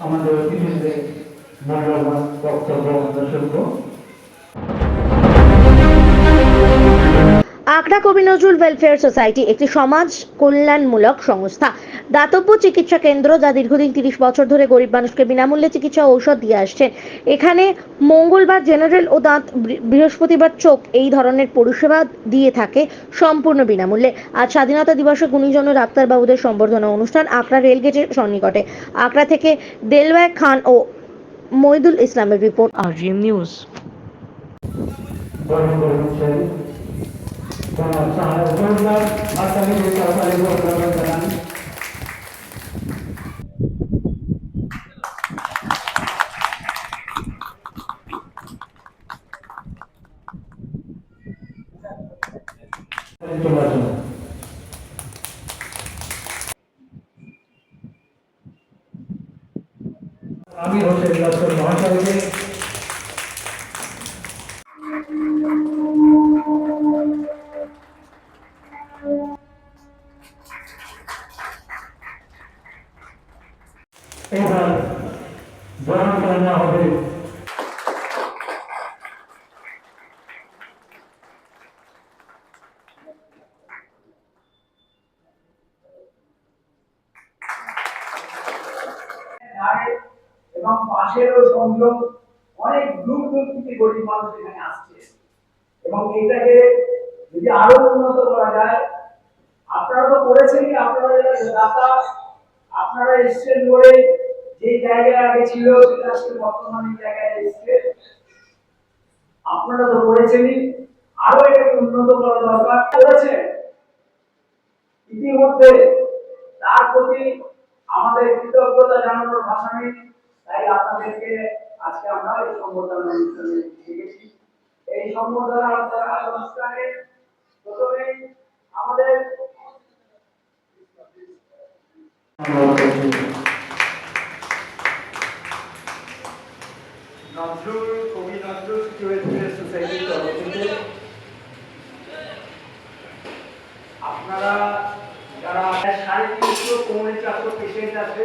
আমাদের অতিথিদের মূল্যবান বক্তব্য আমরা শুনব আকড়া কবি নজরুল ওয়েলফেয়ার সোসাইটি একটি সমাজ কল্যাণমূলক সংস্থা। দাতব্য চিকিৎসা কেন্দ্র যা দীর্ঘদিন তিরিশ বছর ধরে গরিব মানুষকে বিনামূল্যে চিকিৎসা ঔষধ দিয়ে আসছেন এখানে মঙ্গলবার জেনারেল ও দাঁত বৃ- বৃহস্পতিবার চোখ এই ধরনের পরিষেবা দিয়ে থাকে সম্পূর্ণ বিনামূল্যে। আজ স্বাধীনতা দিবসে গুণীজন ও ডাক্তারবাবুদের সম্বর্ধনা অনুষ্ঠান আকড়া রেলগেটের সন্নিকটে। আকড়া থেকে দেলওয়ায় খান ও মইদুল ইসলামের রিপোর্ট আর news Selamat malam. Selamat malam. Assalamualaikum warahmatullahi wabarakatuh. পাশেরও সংযোগ অনেক দূর দূর থেকে গরিব মানুষ এখানে আসছে। এবং এটাকে যদি আরও উন্নত করা যায়, আপনারা তো করেছেনই, আপনারা আপনারা এসছেন বলে যে জায়গায় আগে ছিল, সেটা আজকে বর্তমানে জায়গায় এসছে। আপনারা তো করেছেনই, আরও এটাকে উন্নত করা দরকার। করেছে ইতিমধ্যে তার প্রতি আমাদের কৃতজ্ঞতা জানানোর ভাষা নেই। তাই আপনাদেরকে আজকে আমরা এই সম্বোধনা অনুষ্ঠানে ডেকেছি। এই সম্বোধনা অনুষ্ঠানে প্রথমেই আমাদের আপনারা যারা সাড়ে তিনশো পৌনে চারশো পেশেন্ট আছে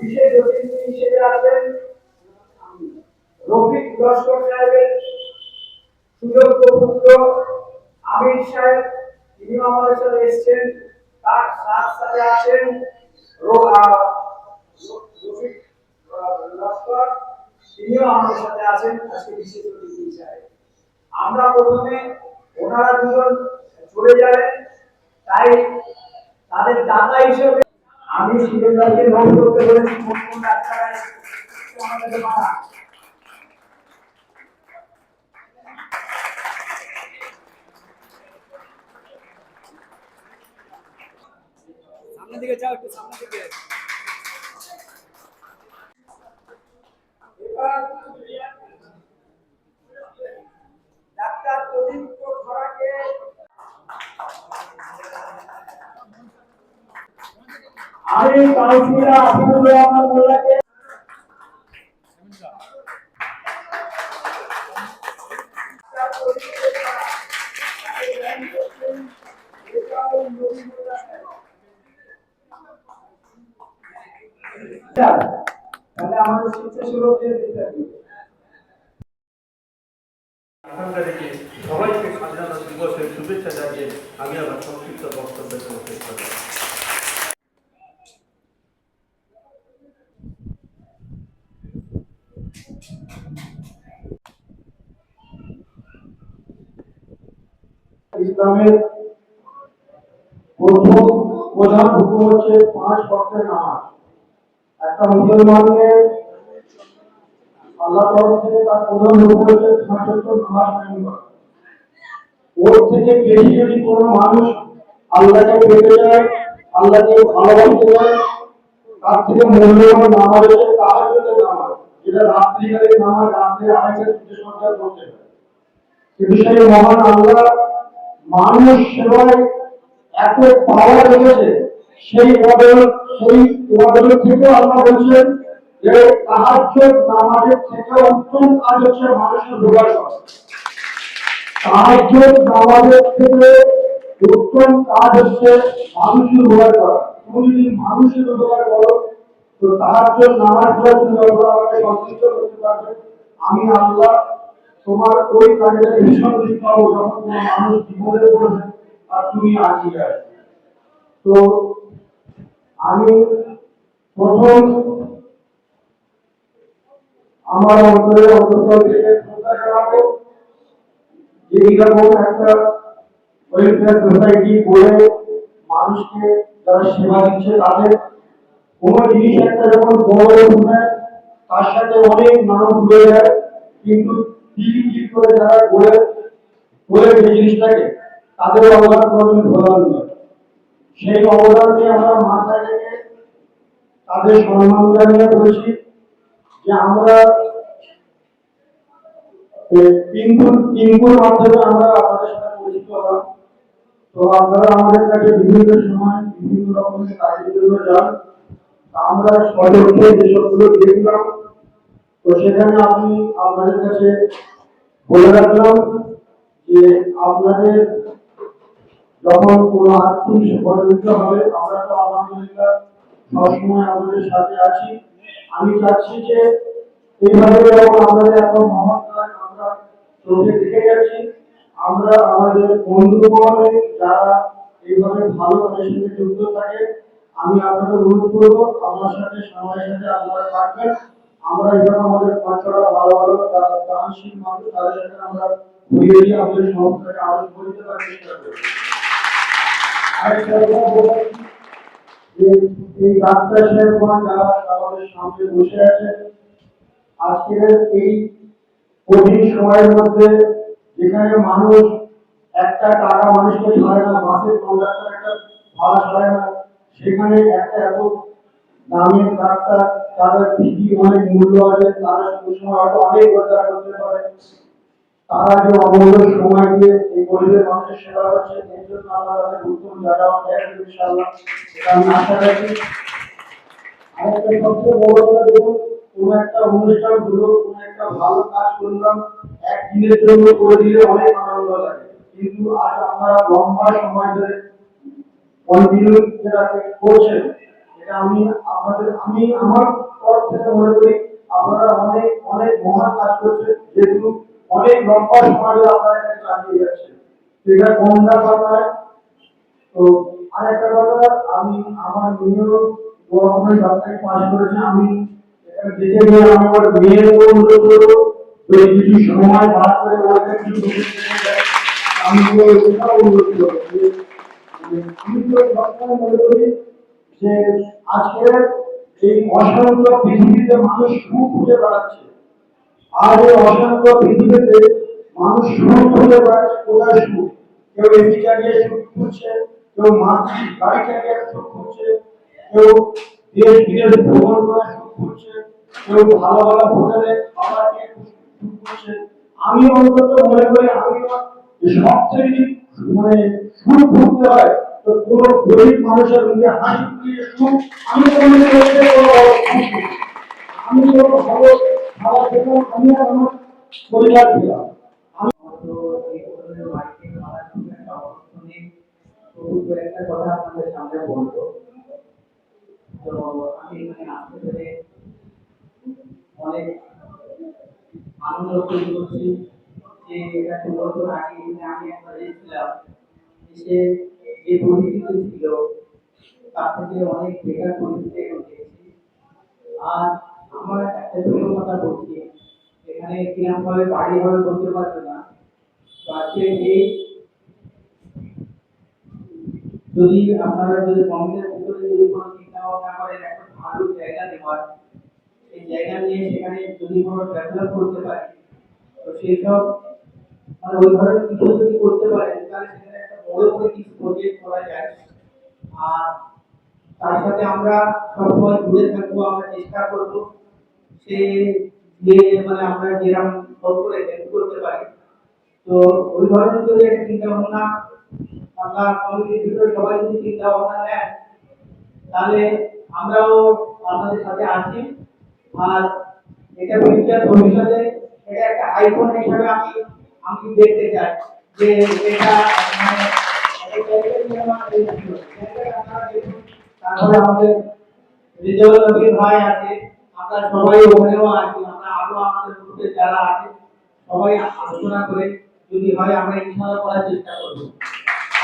বিশেষ অতিথি হিসেবে আছেন রফিক লস্কর সাহেবের সুযোগ্য পুত্র, আমির সাহেব তিনি আমাদের সাথে এসছেন, তার সাথে সাথে আছেন রফিক লস্কর, তিনিও আমাদের সাথে আছেন, আজকে বিশেষ অতিথি হিসাবে। আমরা প্রথমে ওনারা দুজন চলে যাবেন, তাই তাদের দাতা হিসেবে আমি শিবেন্দ্রকে নোট করতে বলেছি কোন কোন আমাদের মানা সামনের দিকে যাও একটু সামনের দিকে। ডাক্তার প্রদীপ্ত খরাকে আমি কাউন্সিলর আফিদুর রহমান মোল্লাকে তাহলে আমাদের আকাঙ্ক্ষা রেখে সবাইকে স্বাধীনতা দিবসের শুভেচ্ছা জানিয়ে আমি আমার সংক্ষিপ্ত বক্তব্য ইসলামের প্রথম প্রধান হুকুম হচ্ছে পাঁচ ওয়াক্তের নামাজ। একটা মুসলমানকে আল্লাহ তরফ থেকে তার প্রধান হুকুম হচ্ছে পাঁচ নামাজ ওর থেকে বেশি যদি কোনো মানুষ আল্লাহকে পেতে যায় আল্লাহকে ভালোবাসতে যায় তার থেকে মূল্যবান নামাজ হচ্ছে তাহাজ্জুদের নামাজ। এটা রাত্রিকালে নামাজ, রাত্রে আড়াইটা তিনটে সন্ধ্যা করতে হয়। কিন্তু সেই মহান আল্লাহ মানুষ এত পাওয়া রেখেছে, সেই মডেল সেই মডেল থেকে আল্লাহ বলছেন যে সাহায্য নামাজের থেকে উত্তম কাজ হচ্ছে মানুষের জোগাড় সাহায্য নামাজের থেকে উত্তম কাজ হচ্ছে মানুষের জোগাড় করা। তুমি যদি মানুষের জোগাড় করো, তো সাহায্য নামাজ পড়ে আমাকে সন্তুষ্ট করতে পারবে আমি আল্লাহ তোমার ওই কাজে ভীষণ পাবো যখন মানুষ বিপদে পড়বে আর তুমি আগিয়ে তো আমি প্রথম আমার অন্তরে অন্তর থেকে শ্রদ্ধা জানাব। যে এইরকম একটা ওয়েলফেয়ার সোসাইটি করে মানুষকে যারা সেবা দিচ্ছে তাদের। কোনো জিনিস একটা যখন বড় উঠে তার সাথে অনেক নাম ঘুরে যায়, কিন্তু করে তাদের অবদান ভোলার নয়। সেই অবদানকে আমরা মাথায় রেখে তাদের সম্মান জানিয়ে যে আমরা মাধ্যমে আমরা আপনাদের সাথে পরিচিত হলাম। তো আপনারা আমাদের কাছে বিভিন্ন সময় বিভিন্ন রকমের কাজের জন্য যান। আমরা সচক্ষে যেসবগুলো দেখলাম তো সেখানে আমি আপনাদের কাছে বলে রাখলাম যে আপনাদের যখন কোনো আর্থিক সহযোগিতা হবে, আমরা তো আলহামদুলিল্লাহ সবসময় আপনাদের সাথে আছি। আমি চাচ্ছি যে এইভাবে যখন আমাদের এত আমরা চোখে দেখে আমরা আমাদের বন্ধু মহলে যারা এইভাবে ভালো কাজের সাথে যুক্ত থাকে, আমি আপনাদের অনুরোধ করব আমার সাথে সময়ের সাথে আপনারা থাকবেন। আমরা এইভাবে আমাদের বাচ্চারা ভালো ভালো দানশীল মানুষ তাদের সাথে আমরা ঘুরিয়ে দিয়ে আমাদের সংস্থাকে আরও করতে পারার চেষ্টা করব। এই ডাক্তার সাহেবগণ যারা আমাদের সামনে বসে আছে, আজকের এই কঠিন সময়ের মধ্যে যেখানে মানুষ একটা টাকা মানুষকে ছাড়ে না বাসের কন্ডাক্টর একটা ভাড়া ছাড়ে না, সেখানে একটা এত দামের ডাক্তার তাদের ফি অনেক মূল্য আছে, তারা সময় অনেক রোজগার করতে পারে। তারা যে অমূল্য সময় দিয়ে এই গরিবের মানুষের সেবা করছে, এর জন্য আমরা তাদের উত্তম জায়গা আমি আশা রাখি। আরেকটা সবচেয়ে বড় কথা দেখুন, কোনো একটা অনুষ্ঠান হলো একটা ভালো কাজ করলাম একদিনের জন্য করে দিলে অনেক আনন্দ লাগে। কিন্তু আজ লম্বা সময় ধরে কন্টিনিউ করছেন। এটা আমি আপনাদের, আমি আমার তরফ থেকে মনে করি আপনারা অনেক অনেক মহান কাজ করছেন, যেহেতু অনেক লম্বা সময় আপনারা ব্যাপার নয়। তো আরেকটা কথা, আমি আমার মেয়েরও গভর্নমেন্ট ডাক্তারি পাস করেছে, আমি এখানে দেখে আমার মেয়ের অনুরোধ করব কিছু সময় বার করে আমি অনুরোধ করি যে আজকের এই অশান্ত পৃথিবীতে মানুষ সুখ খুঁজে বেড়াচ্ছে। আর এই অশান্ত পৃথিবীতে মানুষ সুখ খুঁজে বেড়াচ্ছে কোথায় সুখ? কেউ এসি চালিয়ে সুখ খুঁজছে, কেউ গাড়ি চালিয়ে সুখ খুঁজছে, কেউ দেশ বিদেশ ভ্রমণ করে সুখ খুঁজছে, কেউ ভালো ভালো হোটেলে খাবার সুখ খুঁজছে। আমি অন্তত মনে করি, আমি সব থেকে মানে সুখ খুঁজতে হয় তো কোনো গরিব মানুষের মুখে হাসি আমি এটা কোনো। আমি তো ভালো খাবার খেলাম আমি একটা একটা কথা আপনাদের সামনে বলব। তো আমি এখানে আসতে পেরে অনেক আনন্দ ফিল করছি যে এত বছর আগে আমি একবার এসেছিলাম, এসে যে পরিস্থিতি ছিল তার থেকে অনেক বেকার পরিস্থিতি দেখছি আর আমার একটা ছোট কথা বলছি, এখানে কীরকম ভাবে বাড়ি ভাবে করতে পারবে না আজকে এই যদি আপনারা যদি কমিটির ভিতরে যদি কোনো চিন্তা ভাবনা করেন, একটা ভালো জায়গা নেওয়ার এই জায়গা নিয়ে সেখানে যদি কোনো ডেভেলপ করতে পারে, তো সেই সব মানে ওই ধরনের কিছু যদি করতে পারেন, তাহলে সেখানে একটা বড় করে কিছু প্রজেক্ট করা যায়। আর তার সাথে আমরা সবসময় থাকব, আমরা চেষ্টা করব সে দিয়ে মানে আমরা যেরকম করে হেল্প করতে পারি। তো ওই ধরনের যদি একটা চিন্তা ভাবনা আমরা কমিটির ভিতরে সবাই যদি চিন্তা ভাবনা নেন তাহলে আমরাও আপনাদের সাথে আছি। আর এটা ফিউচার ভবিষ্যতে, এটা একটা আইকন হিসেবে আমি আমি দেখতে চাই যে এটা তারপরে আমাদের নবীর ভাই আছে, আমরা সবাই ওখানেও আছি, আমরা আরও আমাদের গ্রুপে যারা আছে, সবাই আলোচনা করে যদি হয় আমরা ইনশাআল্লাহ করার চেষ্টা করব।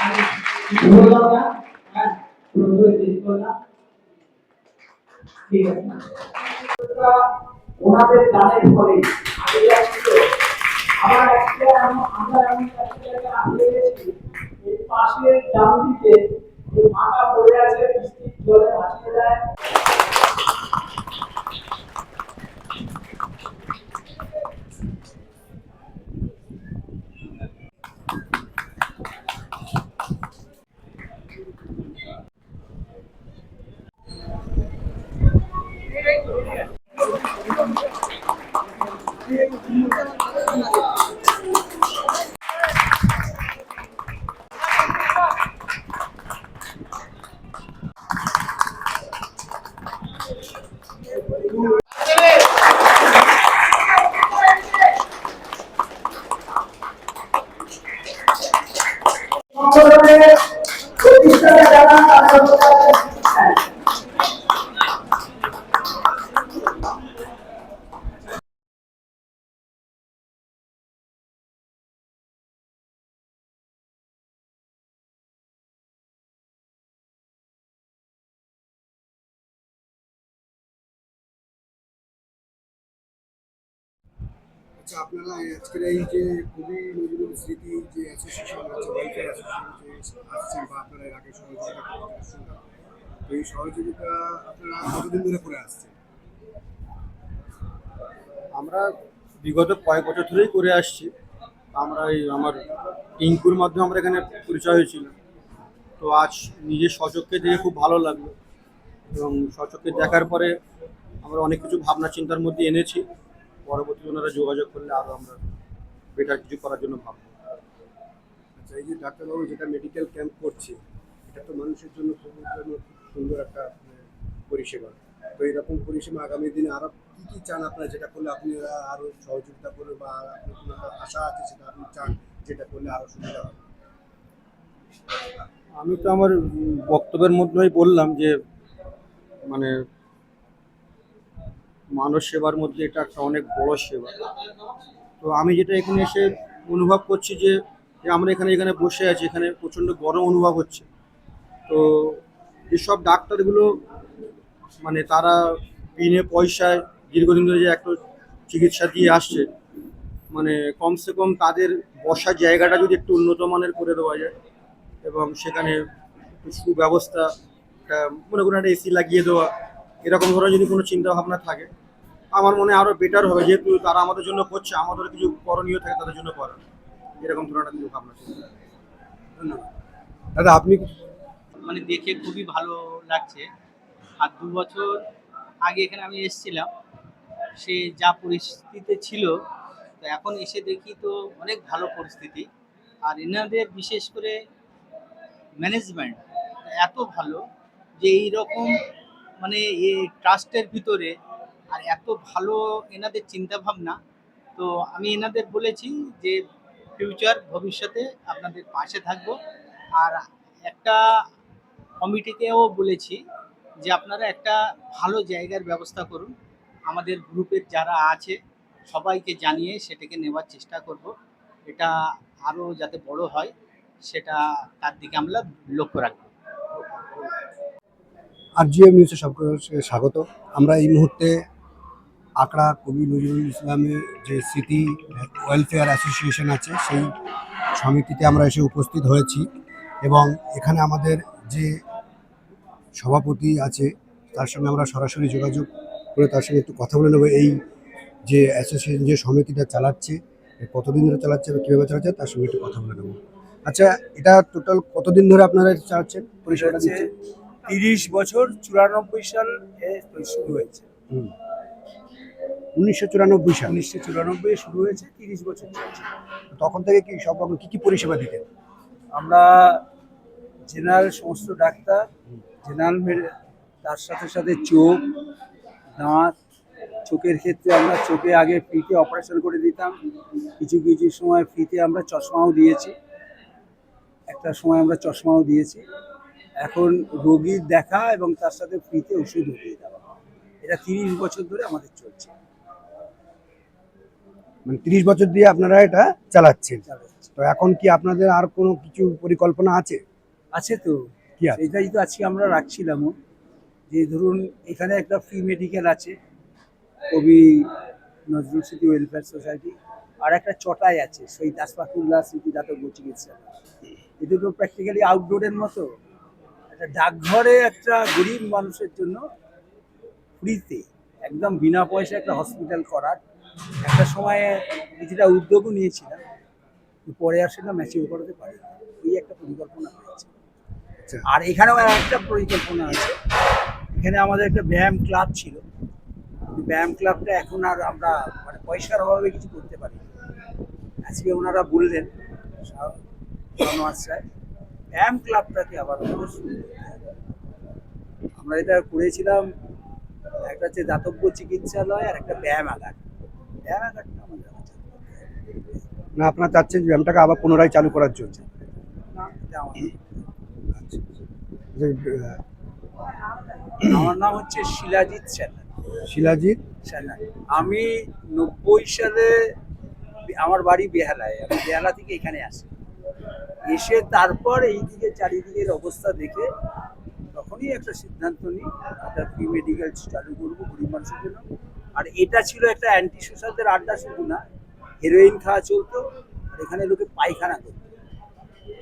আমি কিছু বললাম না? হ্যাঁ পুরোপুরি ঠিক আছে। ওনাদের দানের ফলে আগে আমরা এমন একটা গেছি এই দিকে মাথা পড়ে আছে জলে ভাসিয়ে যায় সংগঠনের আচ্ছা আপনারা আজকের এই যে কবি নজরুল স্মৃতি যে অ্যাসোসিয়েশন আছে ওয়েলফেয়ার অ্যাসোসিয়েশন যে আসছেন বা আপনারা এর আগে সহযোগিতা করে তো এই সহযোগিতা আপনারা কতদিন ধরে করে আসছেন? আমরা বিগত কয়েক বছর ধরেই করে আসছি। আমরা এই আমার টিঙ্কুর মাধ্যমে আমরা এখানে পরিচয় হয়েছিল। তো আজ নিজের সচক্ষে দেখে খুব ভালো লাগল এবং সচক্ষে দেখার পরে আমরা অনেক কিছু ভাবনা চিন্তার মধ্যে এনেছি। পরবর্তী ওনারা যোগাযোগ করলে আরও আমরা বেটার কিছু করার জন্য ভাববো। আচ্ছা এই যে ডাক্তারবাবু যেটা মেডিকেল ক্যাম্প করছে এটা তো মানুষের জন্য খুব সুন্দর একটা মানে, পরিষেবা। তো এরকম পরিষেবা আগামী দিনে আরও কি কি চান আপনারা? যেটা করলে আপনি আরও সহযোগিতা করবে বা আপনার কোনো আশা আছে সেটা আপনি চান যেটা করলে আরও সুবিধা হবে? আমি তো আমার বক্তব্যের মধ্যেই বললাম যে মানে মানব সেবার মধ্যে এটা একটা অনেক বড় সেবা। তো আমি যেটা এখানে এসে অনুভব করছি যে আমরা এখানে এখানে বসে আছি, এখানে প্রচণ্ড গরম অনুভব হচ্ছে। তো এসব ডাক্তারগুলো মানে তারা বিনে পয়সায় দীর্ঘদিন ধরে যে একটা চিকিৎসা দিয়ে আসছে মানে কমসে কম তাদের বসার জায়গাটা যদি একটু উন্নত মানের করে দেওয়া যায় এবং সেখানে সুব্যবস্থা মনে করুন একটা এসি লাগিয়ে দেওয়া এরকম ধরনের যদি কোনো চিন্তা ভাবনা থাকে, আমার মনে আরও বেটার হবে, যেহেতু তারা আমাদের জন্য করছে, আমাদের কিছু করণীয় থাকে তাদের জন্য করা এরকম ধরনের কিছু ভাবনা চিন্তা ধন্যবাদ। দাদা, আপনি মানে দেখে খুবই ভালো লাগছে। আর দু বছর আগে এখানে আমি এসেছিলাম, সে যা পরিস্থিতিতে ছিল, তো এখন এসে দেখি তো অনেক ভালো পরিস্থিতি। আর এনাদের বিশেষ করে ম্যানেজমেন্ট এত ভালো যে এই রকম মানে এই ট্রাস্টের ভিতরে আর এত ভালো এনাদের চিন্তা ভাবনা তো আমি এনাদের বলেছি যে ফিউচার ভবিষ্যতে আপনাদের পাশে থাকব। আর একটা কমিটিকেও বলেছি যে আপনারা একটা ভালো জায়গার ব্যবস্থা করুন। আমাদের গ্রুপের যারা আছে, সবাইকে জানিয়ে সেটাকে নেওয়ার চেষ্টা করব। এটা আরও যাতে বড় হয়, সেটা তার দিকে আমরা লক্ষ্য রাখব। আর জিএম নিউজে সবকে স্বাগত। আমরা এই মুহূর্তে আকড়া কবি নজরুল ইসলামের যে সিটি ওয়েলফেয়ার অ্যাসোসিয়েশন আছে সেই সমিতিতে আমরা এসে উপস্থিত হয়েছি এবং এখানে আমাদের যে সভাপতি আছে তার সঙ্গে আমরা সরাসরি যোগাযোগ করে তার সঙ্গে একটু কথা বলে নেব। এই যে অ্যাসোসিয়েশন যে সমিতিটা চালাচ্ছে কতদিন ধরে চালাচ্ছে বা কীভাবে চালাচ্ছে তার সঙ্গে একটু কথা বলে নেব। আচ্ছা এটা টোটাল কতদিন ধরে আপনারা চালাচ্ছেন? পরিষেবাটা দিচ্ছেন তিরিশ বছর চুরানব্বই সাল শুরু হয়েছে। উনিশশো চুরানব্বই সাল। উনিশশো চুরানব্বই শুরু হয়েছে তিরিশ বছর চলছে। তখন থেকে কি সব রকম কি কি পরিষেবা দিতেন? আমরা জেনারেল সমস্ত ডাক্তার জেনারেল তার সাথে সাথে চোখ দাঁত চোখের ক্ষেত্রে আমরা চোখে আগে ফ্রিতে অপারেশন করে দিতাম। কিছু কিছু সময় ফ্রিতে আমরা চশমাও দিয়েছি। একটা সময় আমরা চশমাও দিয়েছি। এখন রোগীর দেখা এবং তার সাথে ফ্রিতে ওষুধ দিয়ে দেওয়া এটা তিরিশ বছর ধরে আমাদের চলছে। মানে তিরিশ বছর দিয়ে আপনারা এটা চালাচ্ছেন। চালাচ্ছে। তো এখন কি আপনাদের আর কোনো কিছু পরিকল্পনা আছে? আছে তো। এটাই তো আজকে আমরা রাখছিলামও যে ধরুন এখানে একটা ফ্রি মেডিকেল আছে। কবি নজরুল স্মৃতি ওয়েলফেয়ার সোসাইটি আর একটা চটাই আছে সেই আসফাকুল্লাহ স্মৃতি দাতব্য চিকিৎসা। এই দুটো প্র্যাকটিক্যালি আউটডোরের মতো। একটা ডাকঘরে একটা গরিব মানুষের জন্য ফ্রিতে একদম বিনা পয়সা একটা হসপিটাল করার একটা সময়ে কিছুটা উদ্যোগও নিয়েছিলাম পরে আর সেটা ম্যাচিউর করাতে পারি এই একটা পরিকল্পনা হয়েছে আচ্ছা। আর এখানেও একটা পরিকল্পনা আছে এখানে আমাদের একটা ব্যায়াম ক্লাব ছিল ব্যায়াম ক্লাবটা এখন আর আমরা মানে পয়সার অভাবে কিছু করতে পারি না। আজকে ওনারা বললেন সা- শাহনওয়াজ স্যার ব্যায়াম ক্লাবটাকে আবার আমাদের আমরা এটা করেছিলাম একটা হচ্ছে দাতব্য চিকিৎসালয় আর একটা ব্যায়ামাগার ব্যায়ামাগারটা আমাদের আবার চালু করতে না আপনারা চাচ্ছেন ব্যায়ামটাকে আবার পুনরায় চালু করার জন্য? আমাদের আচ্ছা। যে, আহ, আমার নাম হচ্ছে শিলাজিৎ স্যার শিলাজিৎ? স্যার আমি নব্বই সালে আমার বাড়ি বেহালায়। আমি বেহালা থেকে এখানে আসি। এসে তারপর এই দিকে চারিদিকের অবস্থা দেখে তখনই একটা সিদ্ধান্ত নিই একটা প্রি মেডিকেল চালু করব গরিব মানুষের জন্য। আর এটা ছিল একটা অ্যান্টি সোশ্যালদের আড্ডা শুধু না হেরোইন খাওয়া চলতো আর এখানে লোকে পায়খানা করতো।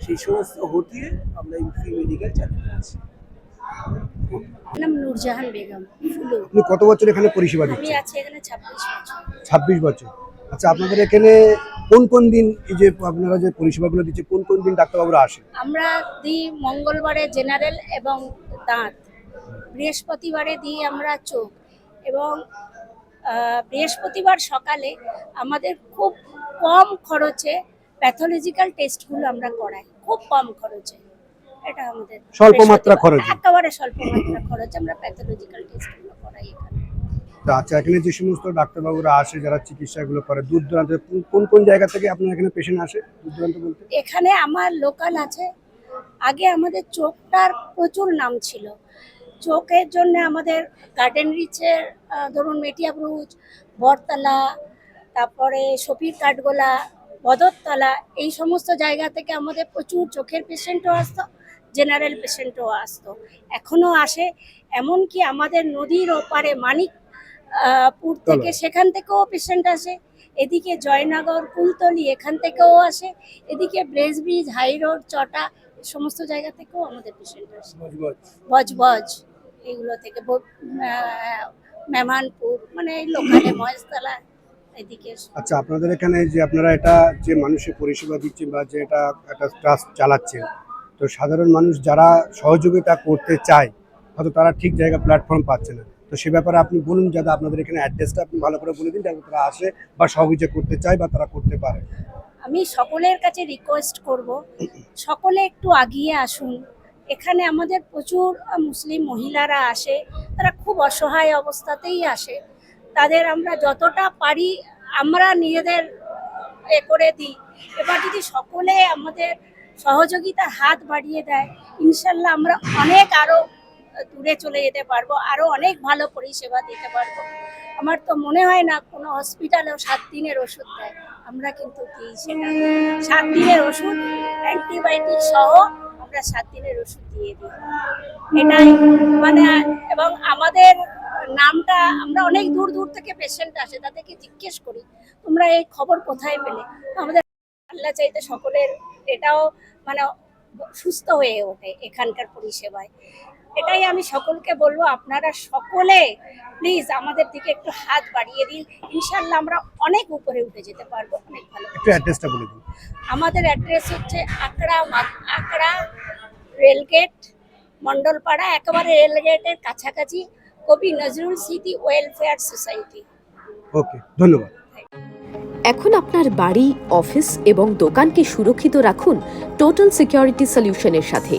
সেই সমস্ত হটিয়ে আমরা এই প্রি মেডিকেল চালু করেছি নাম নূরজাহান বেগম ফুলু। আপনি কত বছর এখানে পরিষেবা আমি আছি এখানে ছাব্বিশ বছর। ছাব্বিশ বছর। আচ্ছা আপনাদের এখানে কোন কোন দিন এই যে আপনারা যে পরিষেবাগুলো দিচ্ছে কোন কোন দিন ডাক্তারবাবুরা আসেন আমরা দিই মঙ্গলবারে জেনারেল এবং দাঁত। বৃহস্পতিবারে দিই আমরা চোখ। এবং বৃহস্পতিবার সকালে আমাদের খুব কম খরচে প্যাথোলজিক্যাল টেস্টগুলো আমরা করাই। খুব কম খরচে। এটা আমাদের স্বল্প মাত্রা খরচে। একেবারে স্বল্প মাত্রা খরচে আমরা প্যাথোলজিক্যাল টেস্টগুলো করাই এখানে। আচ্ছা এখানে যে সমস্ত ডাক্তারবাবুরা আসে, যারা চিকিৎসাগুলো করে, দূর দূরান্ত, কোন- কোন জায়গা থেকে আপনার এখানে পেশেন্ট আসে, দূর দূরান্ত বলতে? এখানে আমার লোকাল আছে। আগে আমাদের চোখটার প্রচুর নাম ছিল। চোখের জন্য আমাদের গার্ডেন রিচের ধরুন মেটিয়া ব্রুজ বটতলা তারপরে শফির কাঠগোলা, বদরতলা, এই সমস্ত জায়গা থেকে আমাদের প্রচুর চোখের পেশেন্টও আসতো জেনারেল পেশেন্টও আসতো। এখনও আসে। এমনকি আমাদের নদীর ওপারে মানিক পুর থেকে সেখান থেকেও পেশেন্ট আসে এদিকে জয়নগর কুলতলি এখান থেকেও আসে এদিকে ব্রেজ ব্রিজ হাই রোড চটা সমস্ত জায়গা থেকেও আমাদের পেশেন্ট আসে। বজবজ এগুলো থেকে মেমানপুর মানে লোকালে মহেশতলা এদিকে আচ্ছা আপনাদের এখানে যে আপনারা এটা যে মানুষের পরিষেবা দিচ্ছেন বা যে এটা একটা ট্রাস্ট চালাচ্ছেন তো সাধারণ মানুষ যারা সহযোগিতা করতে চায় হয়তো তারা ঠিক জায়গা প্ল্যাটফর্ম পাচ্ছে না। তো সে ব্যাপারে আপনি বলুন যাতে আপনাদের এখানে অ্যাড্রেসটা আপনি ভালো করে বলে দিন, যাতে তারা আসে বা সহযোগিতা করতে চায় বা তারা করতে পারে। আমি সকলের কাছে রিকোয়েস্ট করব, সকলে একটু আগিয়ে আসুন। এখানে আমাদের প্রচুর মুসলিম মহিলারা আসে, তারা খুব অসহায় অবস্থাতেই আসে। তাদের আমরা যতটা পারি আমরা নিজেদের এ করে দিই। এবার যদি সকলে আমাদের সহযোগিতার হাত বাড়িয়ে দেয়, ইনশাল্লাহ আমরা অনেক আরও দূরে চলে যেতে পারব, আরও অনেক ভালো পরিষেবা দিতে পারব। আমার তো মনে হয় না কোনো হসপিটালেও সাত দিনের ওষুধ দেয়, আমরা কিন্তু দিই সেটা। সাত দিনের ওষুধ অ্যান্টিবায়োটিক সহ আমরা সাত দিনের ওষুধ দিয়ে দিই। এটাই মানে এবং আমাদের নামটা, আমরা অনেক দূর দূর থেকে পেশেন্ট আসে, তাদেরকে জিজ্ঞেস করি, তোমরা এই খবর কোথায় পেলে? আমাদের আল্লাহ চাইতে সকলের এটাও মানে সুস্থ হয়ে ওঠে এখানকার পরিষেবায়। এটাই আমি সকলকে বলব আপনারা সকলে প্লিজ আমাদের দিকে একটু হাত বাড়িয়ে দিন। ইনশাল্লাহ আমরা অনেক উপরে উঠে যেতে পারব। অনেক ভালো একটু অ্যাড্রেসটা বলে দিন। আমাদের অ্যাড্রেস হচ্ছে আকড়া মা- আকড়া রেলগেট মন্ডলপাড়া একেবারে রেলগেটের কাছাকাছি কবি নজরুল স্মৃতি ওয়েলফেয়ার সোসাইটি ওকে ধন্যবাদ। এখন আপনার বাড়ি অফিস এবং দোকানকে সুরক্ষিত রাখুন টোটাল সিকিউরিটি সলিউশনের সাথে।